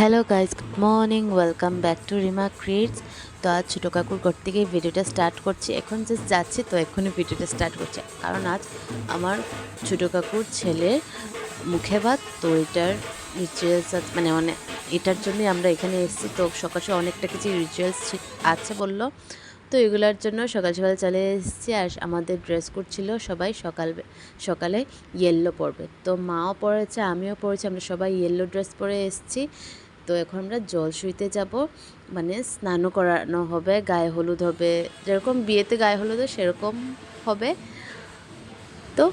Hello guys good morning welcome back to Rima creates তো আজ ছোটো কাকুর ঘর থেকে ভিডিওটা স্টার্ট করছি। এখন জাস্ট যাচ্ছি, তো এখনই ভিডিওটা স্টার্ট করছি। কারণ আজ আমার ছোটো কাকুর ছেলের মুখে ভাত, তো এটার রিচুয়ালস মানে অনেক এটার জন্যই আমরা এখানে এসেছি। তো সকাল সকাল অনেকটা কিছু রিচুয়ালস আছে বলল। তো এগুলোর জন্য সকাল সকাল চলে এসেছি। আর আমাদের ড্রেস কোড ছিল সবাই সকাল সকালে ইয়েলো পরবে। তো মাও পরেছে, আমিও পরেছি। আমরা সবাই ইয়েলো ড্রেস পরে এসেছি। তো এখন আমরা জল শুইতে যাব। মানে স্নানও করানো হবে, গায়ে হলুদ হবে। যেরকম বিয়েতে গায়ে হলুদ সেরকম হবে। তো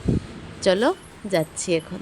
চলো যাচ্ছি এখন।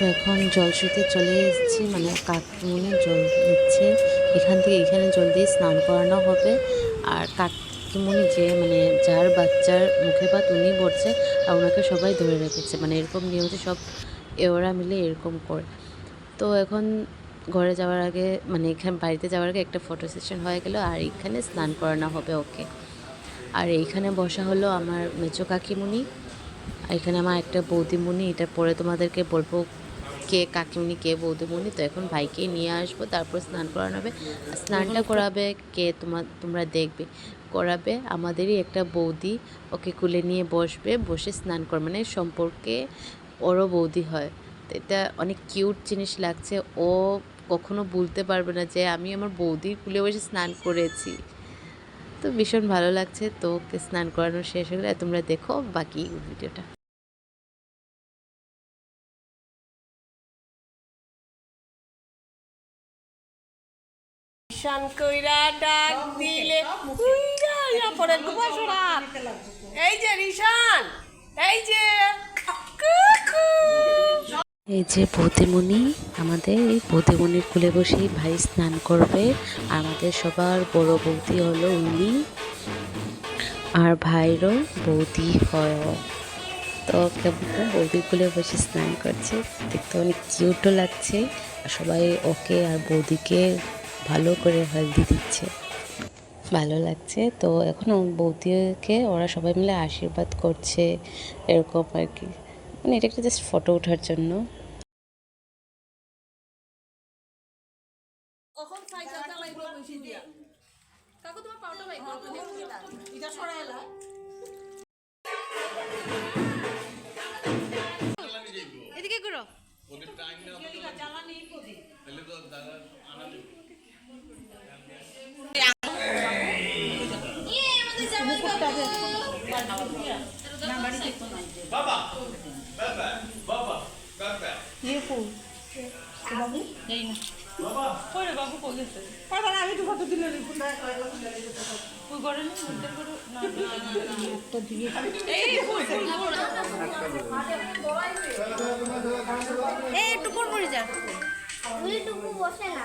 তো এখন জল শুতে চলে এসেছি মানে কাকিমুনি জল দিচ্ছে এখান থেকে এখানে জল দিয়ে স্নান করানো হবে। আর কাকিমুনি যে মানে যার বাচ্চার মুখে পাত উনি পড়ছে আর ওনাকে সবাই ধরে রেখেছে। মানে এরকম নিয়মে সব এওরা মিলে এরকম করে। তো এখন ঘরে যাওয়ার আগে মানে এখানে বাড়িতে যাওয়ার আগে একটা ফটো সেশন হয়ে গেল আর এখানে স্নান করানো হবে ওকে। আর এইখানে বসা হলো আমার মেচো কাকিমুনি এখানে আমার একটা বৌদিমণি। এটা পরে তোমাদেরকে বলব কে কাকিমনি কে, বৌদিমণি, তো এখন ভাইকে নিয়ে আসব, তারপর স্নান করানো হবে। স্নানটা করাবে কে তোমার তোমরা দেখবে। করাবে আমাদেরই একটা বৌদি, ওকে কুলে নিয়ে বসবে, বসে স্নান কর মানে সম্পর্কে ওরও বৌদি হয়। তো এটা অনেক কিউট জিনিস লাগছে, ও কখনো ভুলতে পারবে না যে আমি আমার বৌদির কুলে বসে স্নান করেছি। তো ভীষণ ভালো লাগছে, তো ওকে স্নান করানো শেষ গেলে তোমরা দেখো বাকি ভিডিওটা। শান কইরা ডাক দিলে উইরা ইয়া পরে ঘুমাসরা এই যে রিশান এই যে কুকু। এই যে বৌদিমণি আমাদের এই বৌদিমণির কুলে বসেই ভাই স্নান করবে। আমাদের সবার বড় বৌদি হলো উনি আর ভাইরও বৌদি হয়। ও। তো কেমন বৌদির কুলে বসে স্নান করছে দেখতে অনেক কিউটও লাগছে। আর সবাই ওকে আর বৌদিকে ভালো করে হলদি দিচ্ছে। ভালো লাগছে। তো এখন বৌদিকে ওরা সবাই মিলে আশীর্বাদ করছে এরকম আর কি। মানে এটা একটা জাস্ট ফটো ওঠার জন্য। এদিকে করো এই একটু পরে যা বসে না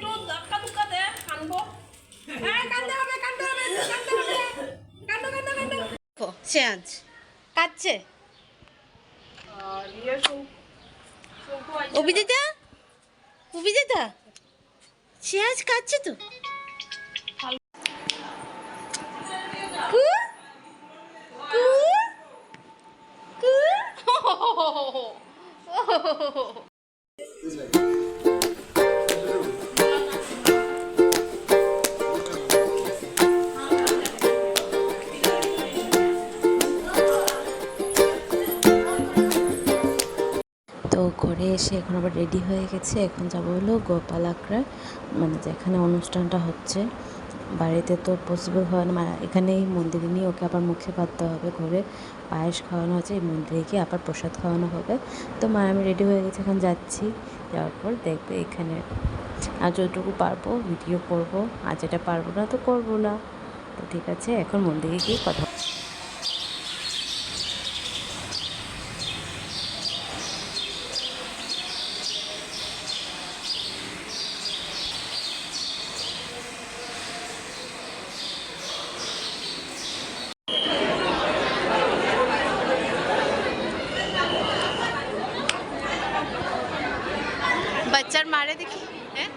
আর আজ। শঙ্কু অভিজিতা? অভিজিতা? সে আজ কাচ্ছে তো? এসে এখন আবার রেডি হয়ে গেছে। এখন যাব হলো গোপাল আখড়া মানে যেখানে অনুষ্ঠানটা হচ্ছে। বাড়িতে তো পসিবল হয় না মানে এখানেই মন্দিরে নিয়ে ওকে আবার মুখে পাততে হবে, ঘরে পায়েস খাওয়ানো হচ্ছে, এই মন্দিরে গিয়ে আবার প্রসাদ খাওয়ানো হবে। তো মা, আমি রেডি হয়ে গেছি, এখন যাচ্ছি। যাওয়ার পর দেখবে এখানে আর যতটুকু পারব ভিডিও করব আর যেটা পারব না তো করব না। তো ঠিক আছে, এখন মন্দিরে গিয়ে কথা বাচ্চার মারে দেখি হ্যাঁ?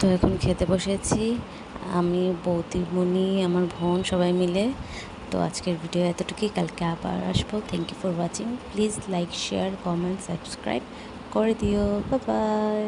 তো এখন খেতে বসেছি। আমি বৌদিমণি, আমার বোন সবাই মিলে। তো আজকের ভিডিও এতটুকুই। কালকে আবার আসব। Thank you for watching please like share comment subscribe করে দিও। বাই